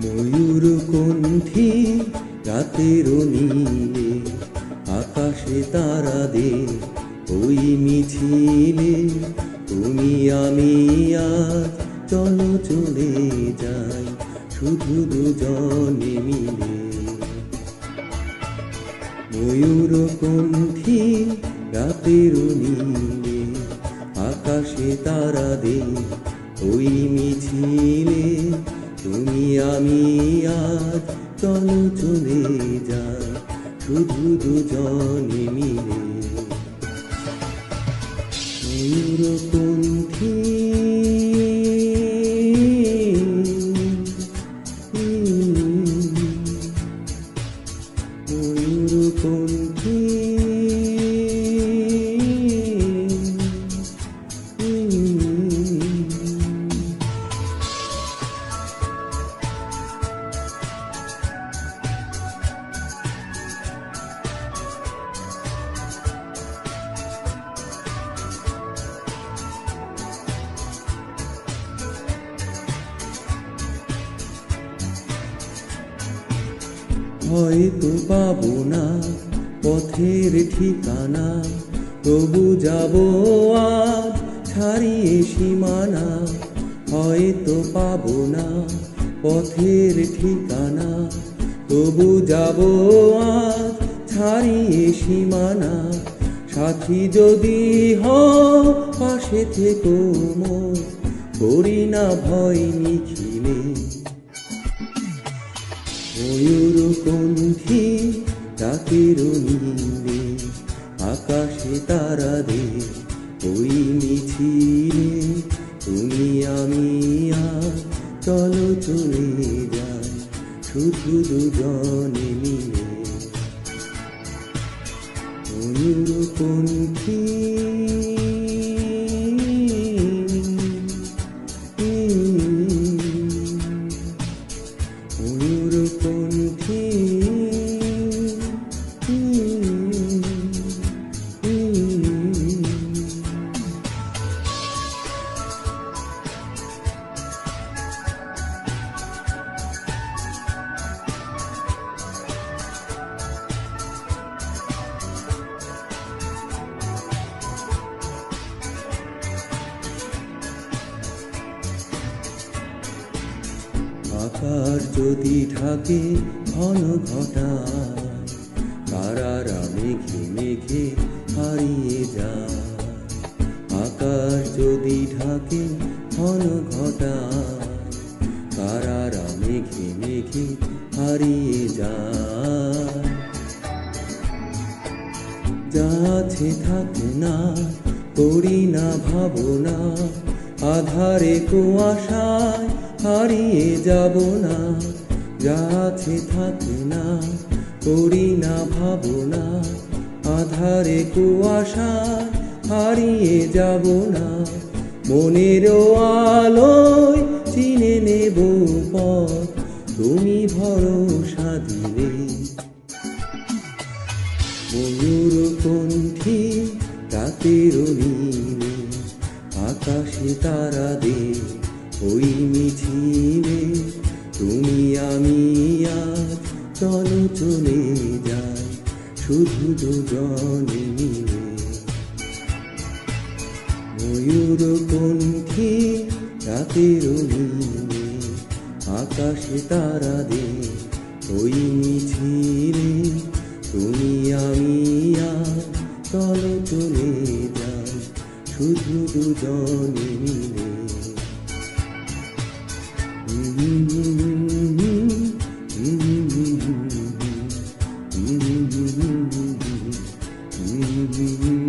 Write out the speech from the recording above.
ময়ূর কণ্ঠী রাতের নীলে, আকাশে তারা দে ওই মিছিলে, তুমি আমি আজ চলো চলে যাই, শুধু দুজনে মিলে। ময়ূর কণ্ঠী রাতের নীলে, আকাশে তারা দে ওই মিছিলে, তুমি আমি আজ চলো চলে যা শুধু দুজনে মিলে। ময়ূর কণ্ঠী হয়তো পাবো না, পথের ঠিকানা। তবু যাব আজ ছাড়িয়ে সীমানা, হয়তো পাবো না পথের ঠিকানা। তবু যাব আজ ছাড়িয়ে সীমানা, সাথী যদি হ পাশে থেকো মোর করি না ভয় নিখিলে। ময়ূর কণ্ঠী রাতের নীলে আকাশে তারা দে ওই মিছিলে তুমি আমি আজ চলো চলে যাই শুধু দুজনে মিলে। ময়ূর কণ্ঠী আকাশ যদি ঢাকে, ঘন ঘটা তারারা মেঘে মেঘে হারিয়ে যায়। আকার যদি ঢাকে, ঘন ঘটা তারারা মেঘে মেঘে হারিয়ে যা আছে থাকে না, করি না ভাবনা আধারে কুয়াশায় হারিয়ে যাব না, যা আছে থাকে না, করি না ভাবনা আধারে কুয়াশায় হারিয়ে যাব না, মনের আলোয় চিনে নেব পথ। তুমি ভরসা দিলে। ময়ূর কণ্ঠী রাতের নীলে আকাশে তারা দে। ওই মিছিলে তুমি, আমি আজ চলো যাই। শুধু দুজনে মিলে। ময়ূর কণ্ঠী রাতের নীলে আকাশে তারা দে। ওই Mm-hmm.